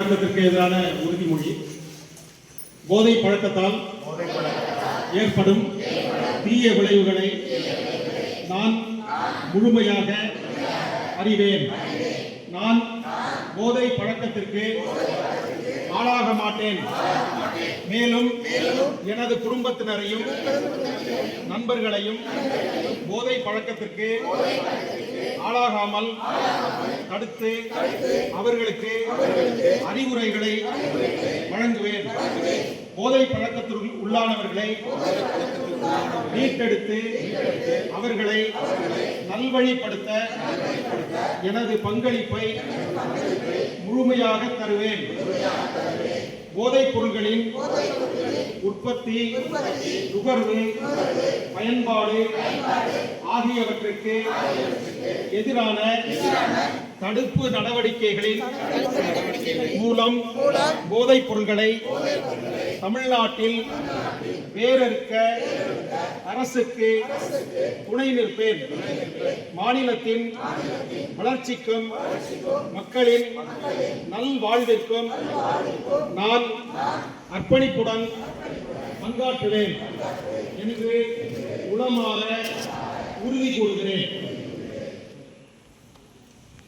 பழக்கத்திற்கு எதிரான உறுதிமொழி. போதை பழக்கத்தால் ஏற்படும் தீய விளைவுகளை நான் முழுமையாக அறிவேன். நான் போதை பழக்கத்திற்கு ஆளாக மாட்டேன். மேலும் எனது குடும்பத்தினரையும் நண்பர்களையும் போதை பழக்கத்திற்கு ஆளாகாமல் தடுத்து அவர்களுக்கு அறிவுரைகளை வழங்குவேன். போதை பழக்கத்திற்கு உள்ளானவர்களை மீட்டெடுத்து அவர்களை நல்வழிப்படுத்த எனது பங்களிப்பை முழுமையாக தருவேன். போதைப் பொருள்களின் உற்பத்தி நுகர்வு பயன்பாடு ஆகியவற்றிற்கு எதிரான தடுப்பு நடவடிக்கைகளின் மூலம் போதைப் பொருள்களை தமிழ்நாட்டில் வேறறுக்க அரசுக்கு துணை நிற்பேன். மாநிலத்தின் வளர்ச்சிக்கும் மக்களின் நல்வாழ்விற்கும் நான் அர்ப்பணிப்புடன் பங்காற்றுவேன் என்று உளமாற உறுதி கூறுகிறேன்.